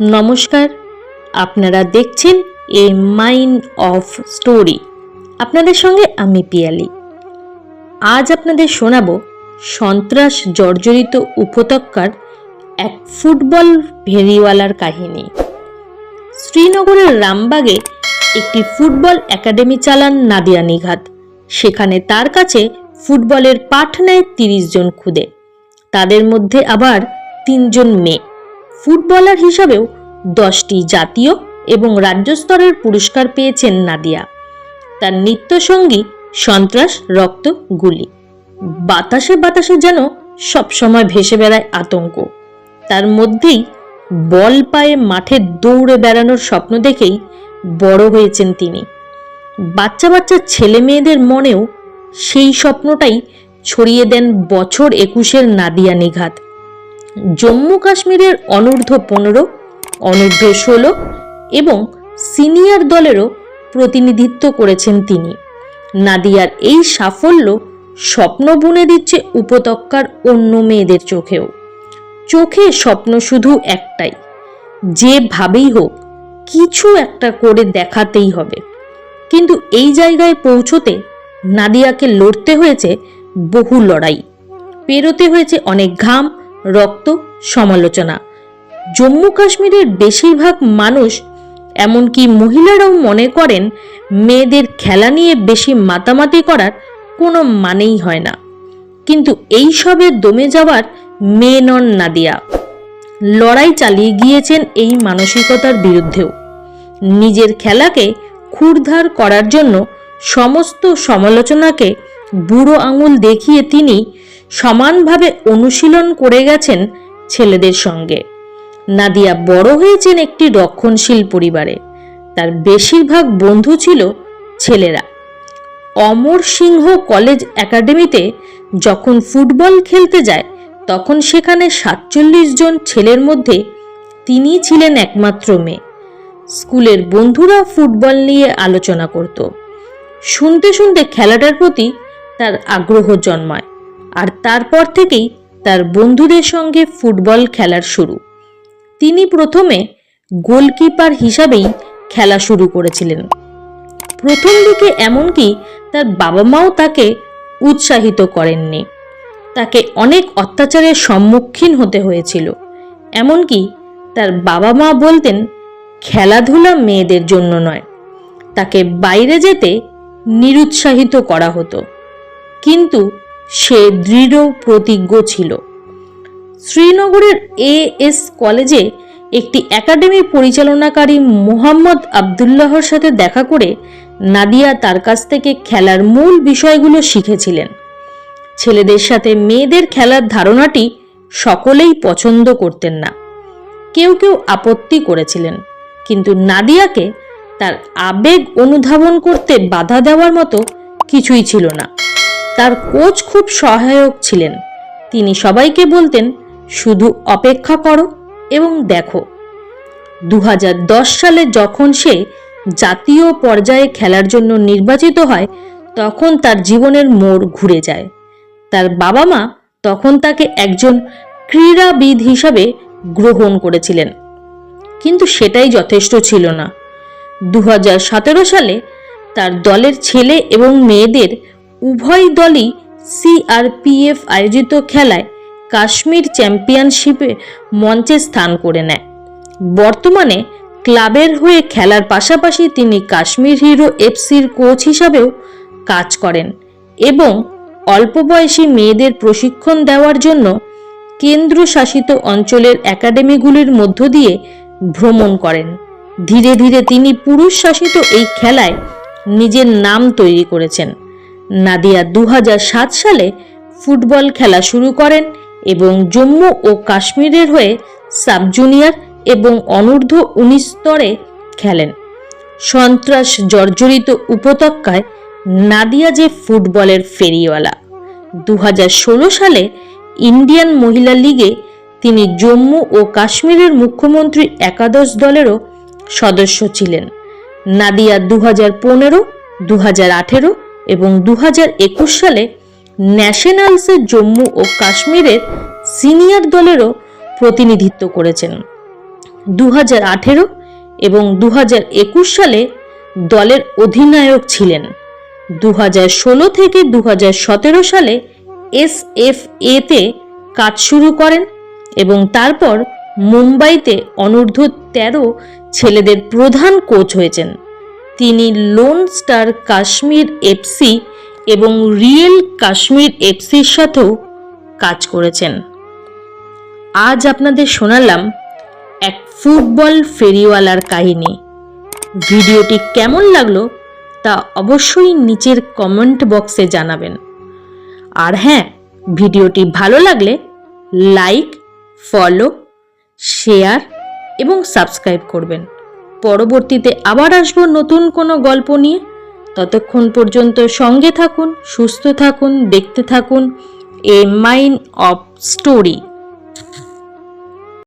নমস্কার। আপনারা দেখছেন এ মাইন্ড অফ স্টোরি। আপনাদের সঙ্গে আমি পিয়ালি। আজ আপনাদের শোনাব সন্ত্রাস জর্জরিত উপত্যকার এক ফুটবল ভেরিওয়ালার কাহিনী। শ্রীনগরের রামবাগে একটি ফুটবল একাডেমি চালান নাদিয়া নিঘাত। সেখানে তার কাছে ফুটবলের পাঠ নেয় তিরিশ জন খুদে। তাদের মধ্যে আবার তিনজন মেয়ে। ফুটবলার হিসাবেও দশটি জাতীয় এবং রাজ্য স্তরের পুরস্কার পেয়েছেন নাদিয়া। তার নৃত্যসঙ্গী সন্ত্রাস, রক্ত, গুলি। বাতাসে বাতাসে যেন সবসময় ভেসে বেড়ায় আতঙ্ক। তার মধ্যেই বল পায়ে মাঠে দৌড়ে বেড়ানোর স্বপ্ন দেখেই বড় হয়েছেন তিনি। বাচ্চা বাচ্চা ছেলে মেয়েদের মনেও সেই স্বপ্নটাই ছড়িয়ে দেন বছর একুশের নাদিয়া নিঘাত। জম্মু কাশ্মীরের অনূর্ধ্ব পনেরো, অনূর্ধ্ব ষোলো এবং সিনিয়র দলেরও প্রতিনিধিত্ব করেছেন তিনি। নাদিয়ার এই সাফল্য স্বপ্ন বুনে দিচ্ছে উপত্যকার অন্য মেয়েদের চোখেও। চোখে স্বপ্ন শুধু একটাই যেভাবেই হোক, কিছু একটা করে দেখাতেই হবে। কিন্তু এই জায়গায় পৌঁছতে নাদিয়াকে লড়তে হয়েছে বহু লড়াই। পেরোতে হয়েছে অনেক ঘাম রক্ত সমালোচনা। জম্মু কাশ্মীরের বেশিরভাগ মানুষ, এমনকি মহিলারাও মনে করেন, মেয়েদের খেলা নিয়ে বেশি মাতামাতি করার কোনো মানেই হয় না। কিন্তু এই সবে দমে যাওয়ার মেয়ে নন নাদিয়া। লড়াই চালিয়ে গিয়েছেন এই মানসিকতার বিরুদ্ধেও। নিজের খেলাকে ক্ষুরধার করার জন্য সমস্ত সমালোচনাকে বুড়ো আঙুল দেখিয়ে তিনি সমানভাবে অনুশীলন করে গেছেন ছেলেদের সঙ্গে। নাদিয়া বড় হয়েছেন একটি রক্ষণশীল পরিবারে। তার বেশিরভাগ বন্ধু ছিল ছেলেরা। অমর সিংহ কলেজ একাডেমিতে যখন ফুটবল খেলতে যায়, তখন সেখানে সাতচল্লিশ জন ছেলের মধ্যে তিনি ছিলেন একমাত্র মেয়ে। স্কুলের বন্ধুরা ফুটবল নিয়ে আলোচনা করত। শুনতে শুনতে খেলাটার প্রতি তার আগ্রহ জন্মায়। আর তারপর থেকেই তার বন্ধুদের সঙ্গে ফুটবল খেলার শুরু। তিনি প্রথমে গোলকিপার হিসাবেই খেলা শুরু করেছিলেন। প্রথম দিকে এমনকি তার বাবা মাও তাকে উৎসাহিত করেননি। তাকে অনেক অত্যাচারের সম্মুখীন হতে হয়েছিল। এমনকি তার বাবা মা বলতেন, খেলাধুলা মেয়েদের জন্য নয়। তাকে বাইরে যেতে নিরুৎসাহিত করা হতো। কিন্তু সে দৃঢ় প্রতিজ্ঞ ছিল। শ্রীনগরের এ এস কলেজে একটি একাডেমি পরিচালনাকারী মোহাম্মদ আবদুল্লাহর সাথে দেখা করে নাদিয়া তার কাছ থেকে খেলার মূল বিষয়গুলো শিখেছিলেন। ছেলেদের সাথে মেয়েদের খেলার ধারণাটি সকলেই পছন্দ করতেন না। কেউ কেউ আপত্তি করেছিলেন, কিন্তু নাদিয়াকে তার আবেগ অনুধাবন করতে বাধা দেওয়ার মতো কিছুই ছিল না। তার কোচ খুব সহায়ক ছিলেন। তিনি সবাইকে বলতেন, শুধু অপেক্ষা করো এবং দেখো। দু হাজার দশ সালে যখন সে জাতীয় পর্যায়ে খেলার জন্য নির্বাচিত হয়, তখন তার জীবনের মোড় ঘুরে যায়। তার বাবা মা তখন তাকে একজন ক্রীড়াবিদ হিসাবে গ্রহণ করেছিলেন। কিন্তু সেটাই যথেষ্ট ছিল না। দু হাজার সতেরো সালে তার দলের ছেলে এবং মেয়েদের উভয় দলই সিআরপিএফ আয়োজিত খেলায় কাশ্মীর চ্যাম্পিয়নশিপে মঞ্চে স্থান করে নেয়। বর্তমানে ক্লাবের হয়ে খেলার পাশাপাশি তিনি কাশ্মীর হিরো এফসির কোচ হিসাবেও কাজ করেন এবং অল্প বয়সী মেয়েদের প্রশিক্ষণ দেওয়ার জন্য কেন্দ্রশাসিত অঞ্চলের একাডেমিগুলির মধ্য দিয়ে ভ্রমণ করেন। ধীরে ধীরে তিনি পুরুষ শাসিত এই খেলায় নিজের নাম তৈরি করেছেন। নাদিয়া দু হাজার সাত সালে ফুটবল খেলা শুরু করেন এবং জম্মু ও কাশ্মীরের হয়ে সাব জুনিয়র এবং অনূর্ধ্ব উনিশ স্তরে খেলেন। সন্ত্রাস জর্জরিত উপত্যকায় নাদিয়া যে ফুটবলের ফেরিওয়ালা। দু হাজার ষোলো সালে ইন্ডিয়ান মহিলা লিগে তিনি জম্মু ও কাশ্মীরের মুখ্যমন্ত্রী একাদশ দলেরও সদস্য ছিলেন। নাদিয়া দু হাজার পনেরো দু হাজার আঠেরো এবং দু হাজার একুশ সালে ন্যাশনালসের জম্মু ও কাশ্মীরের সিনিয়র দলেরও প্রতিনিধিত্ব করেছেন। দু আঠেরো এবং দু সালে দলের অধিনায়ক ছিলেন। দু ষোলো থেকে দু সতেরো সালে এস এফ এতে কাজ শুরু করেন এবং তারপর মুম্বাইতে অনূর্ধ্ব তেরো ছেলেদের প্রধান কোচ হয়েছেন। তিনি লোন স্টার কাশ্মীর এফসি এবং রিয়েল কাশ্মীর এফসির সাথেও কাজ করেছেন। আজ আপনাদের শোনালাম এক ফুটবল ফেরিওয়ালার কাহিনী। ভিডিওটি কেমন লাগল তা অবশ্যই নিচের কমেন্ট বক্সে জানাবেন। আর হ্যাঁ ভিডিওটি ভালো লাগলে লাইক, ফলো, শেয়ার এবং সাবস্ক্রাইব করবেন। পরবর্তীতে আবার আসব নতুন কোনো গল্প নিয়ে। ততক্ষণ পর্যন্ত সঙ্গে থাকুন, সুস্থ থাকুন, দেখতে থাকুন এ মাইন্ড অফ স্টোরি